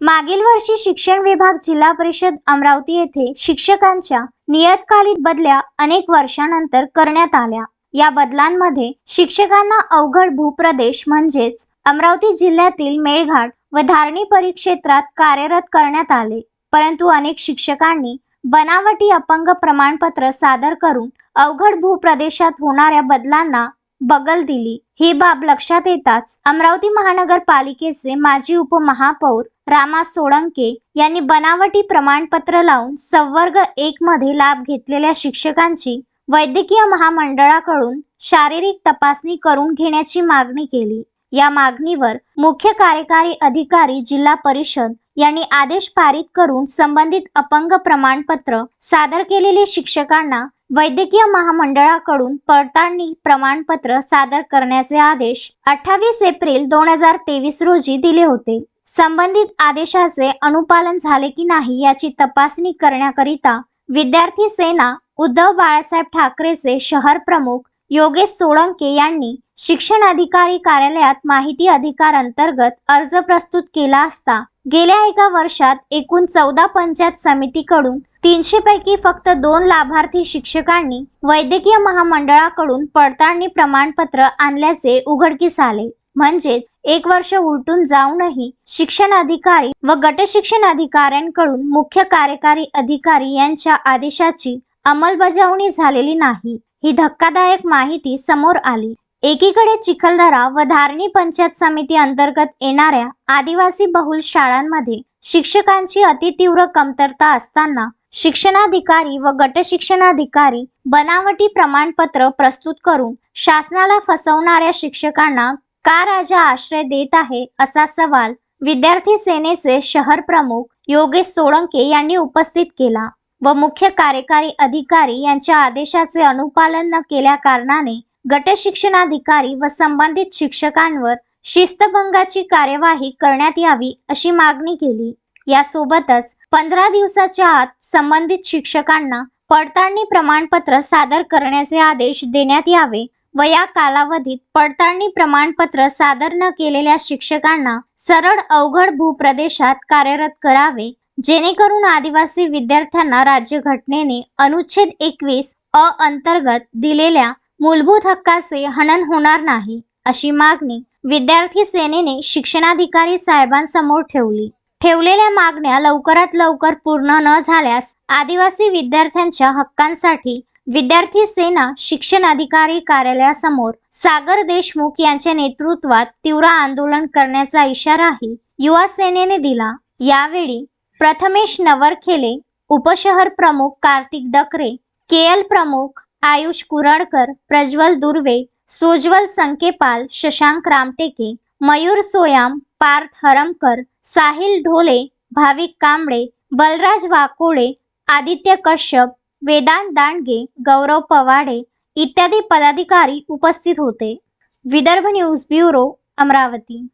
मागील वर्षी शिक्षण विभाग जिल्हा परिषद अमरावती येथे शिक्षकांच्या नियतकालिक बदल्या अनेक वर्षानंतर करण्यात आल्या. या बदलांमध्ये शिक्षकांना अवघड भूप्रदेश म्हणजेच अमरावती जिल्ह्यातील मेळघाट व धारणी परिक्षेत्रात कार्यरत करण्यात आले. परंतु अनेक शिक्षकांनी बनावटी अपंग प्रमाणपत्र सादर करून अवघड भूप्रदेशात होणाऱ्या बदलांना बगल दिली. ही बाब लक्षात येताच अमरावती महानगरपालिकेचे माजी उपमहापौर रामा सोळंके यांनी बनावटी प्रमाणपत्र लावून संवर्ग एक मध्ये लाभ घेतलेल्या शिक्षकांची वैद्यकीय महामंडळाकडून शारीरिक तपासणी करून घेण्याची मागणी केली. या मागणीवर मुख्य कार्यकारी अधिकारी जिल्हा परिषद यांनी आदेश पारित करून संबंधित अपंग प्रमाणपत्र सादर केलेले शिक्षकांना वैद्यकीय महामंडळाकडून पडताळणी प्रमाणपत्र सादर करण्याचे आदेश अठ्ठावीस एप्रिल दोन हजार तेवीस रोजी दिले होते. संबंधित आदेशाचे अनुपालन झाले की नाही याची तपासणी करण्याकरिता विद्यार्थी सेना उद्धव बाळासाहेब ठाकरेचे शहर प्रमुख योगेश सोळंके यांनी शिक्षण अधिकारी कार्यालयात माहिती अधिकार अंतर्गत अर्ज प्रस्तुत केला असता गेल्या एका वर्षात एकूण चौदा पंचायत समितीकडून तीनशे पैकी फक्त दोन लाभार्थी शिक्षकांनी वैद्यकीय महामंडळाकडून पडताळणी प्रमाणपत्र आणल्याचे उघडकीस आले. म्हणजेच एक वर्ष उलटून जाऊनही शिक्षण अधिकारी व गट शिक्षण अधिकाऱ्यांकडून मुख्य कार्यकारी अधिकारी यांच्या आदेशाची अंमलबजावणी झालेली नाही. ही धक्कादायक माहिती समोर आली. एकीकडे चिखलदरा व धारणी पंचायत समिती अंतर्गत येणाऱ्या आदिवासी बहुल शाळांमध्ये शिक्षकांची अतितीव्र कमतरता असताना शिक्षणाधिकारी व गट शिक्षणाधिकारी बनावटी प्रमाणपत्र प्रस्तुत करून शासनाला फसवणाऱ्या शिक्षकांना का राजा आश्रय देत आहे असा सवाल विद्यार्थी सेनेचे शहर प्रमुख योगेश सोळंके यांनी उपस्थित केला व मुख्य कार्यकारी अधिकारी यांच्या आदेशाचे अनुपालन न केल्या कारणाने गट शिक्षणाधिकारी व संबंधित शिक्षकांवर शिस्तभंगाची कार्यवाही करण्यात यावी अशी मागणी केली. यासोबतच पंधरा दिवसाच्या आत संबंधित शिक्षकांना पडताळणी प्रमाणपत्र सादर करण्याचे आदेश देण्यात यावे व या कालावधीत पडताळणी प्रमाणपत्र सादर न केलेल्या शिक्षकांना सरळ अवघड भूप्रदेशात कार्यरत करावे जेणेकरून आदिवासी विद्यार्थ्यांना राज्यघटनेने अनुच्छेद एकवीस अ अंतर्गत दिलेल्या मूलभूत हक्काचे हनन होणार नाही अशी मागणी विद्यार्थी सेनेने शिक्षणाधिकारी साहेबांसमोर ठेवली. ठेवलेल्या मागण्या लवकरात लवकर पूर्ण न झाल्यास आदिवासी विद्यार्थ्यांच्या हक्कांसाठी विद्यार्थी सेना शिक्षण अधिकारी कार्यालयासमोर सागर देशमुख यांच्या नेतृत्वात तीव्र आंदोलन करण्याचा इशाराही युवा सेनेने दिला. यावेळी प्रथमेश नवरखेले उपशहर प्रमुख कार्तिक डकरे के एल प्रमुख आयुष कुरडकर प्रज्वल दुर्वे सोज्वल संकेपाल शशांक रामटेके मयूर सोयाम पार्थ हरमकर साहिल ढोले भाविक कांबळे बलराज वाकोडे आदित्य कश्यप वेदांत दांडगे गौरव पवाडे इत्यादी पदाधिकारी उपस्थित होते. Vidarbha news bureau Amravati.